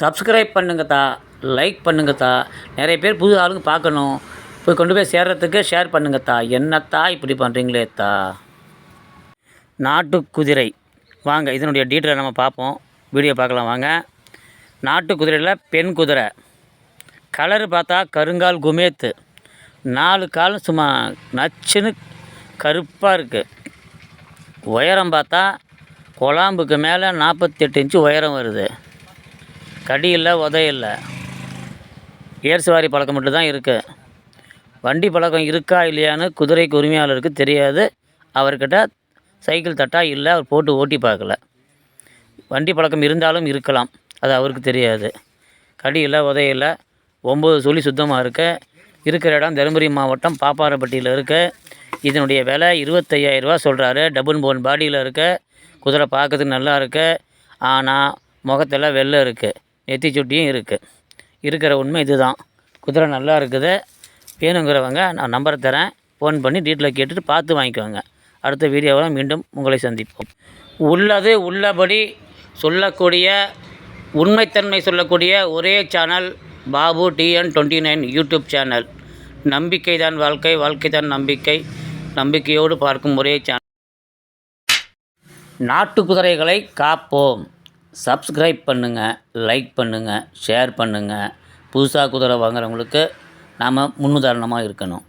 Subscribe பண்ணுங்கத்தா like பண்ணுங்கத்தா. நிறைய பேர் புது ஆளுங்க பார்க்கணும். போய் கொண்டு போய் சேர்றதுக்கு ஷேர் பண்ணுங்கத்தா. என்னத்தா இப்படி பண்ணுறீங்களேத்தா நாட்டு குதிரை. வாங்க இதனுடைய டீட்டெயில் நம்ம பார்ப்போம். வீடியோ பார்க்கலாம் வாங்க. நாட்டு குதிரையில் பெண் குதிரை. கலரு பார்த்தா கருங்கால் குமேத்து. நாலு காலும் சும்மா நச்சுன்னு கருப்பாக இருக்குது உயரம் பார்த்தா குழாம்புக்கு மேலே நாற்பத்தெட்டு இன்ச்சு உயரம் வருது. கடி இல்லை உதை இல்லை ஏர் சவாரி பழக்கம் மட்டும் தான் இருக்குது வண்டி பழக்கம் இருக்கா இல்லையான்னு குதிரைக்கு உரிமையாளருக்கு தெரியாது. அவர்கிட்ட சைக்கிள் தட்டா இல்லை அவர் போட்டு ஓட்டி பார்க்கல. வண்டி பழக்கம் இருந்தாலும் இருக்கலாம் அது அவருக்கு தெரியாது. கடி இல்லை உதை இல்லை ஒம்பது சொல்லி சுத்தமாக இருக்குது இருக்கிற இடம் தருமபுரி மாவட்டம் பாப்பாரப்பட்டியில் இருக்குது இதனுடைய விலை இருபத்தையாயிரரூவா சொல்கிறாரு டபுள் போன் பாடியில் இருக்க. குதிரை பார்க்கறதுக்கு நல்லா இருக்குது ஆனால் முகத்தில் வெள்ளை இருக்குது நெத்தி சுட்டியும் இருக்குது இருக்கிற உண்மை இதுதான். குதிரை நல்லா இருக்குது. வேணுங்கிறவங்க நான் நம்பர் தரேன். ஃபோன் பண்ணி டீட்டெயில் கேட்டுட்டு பார்த்து வாங்கிக்கோங்க. அடுத்த வீடியோவில் மீண்டும் உங்களை சந்திப்போம். உள்ளது உள்ளபடி சொல்லக்கூடிய உண்மைத்தன்மை சொல்லக்கூடிய ஒரே channel Babu TN twenty nine YouTube channel நம்பிக்கை தான் வாழ்க்கை வாழ்க்கை தான் நம்பிக்கை. நம்பிக்கையோடு பார்க்கும் ஒரே சேனல் நாட்டு குதிரைகளை காப்போம். சப்ஸ்கிரைப் பண்ணுங்கள் லைக் பண்ணுங்கள் ஷேர் பண்ணுங்கள் புதுசாக குதிரை வாங்குறவங்களுக்கு நாம் முன்னுதாரணமாக இருக்கணும்.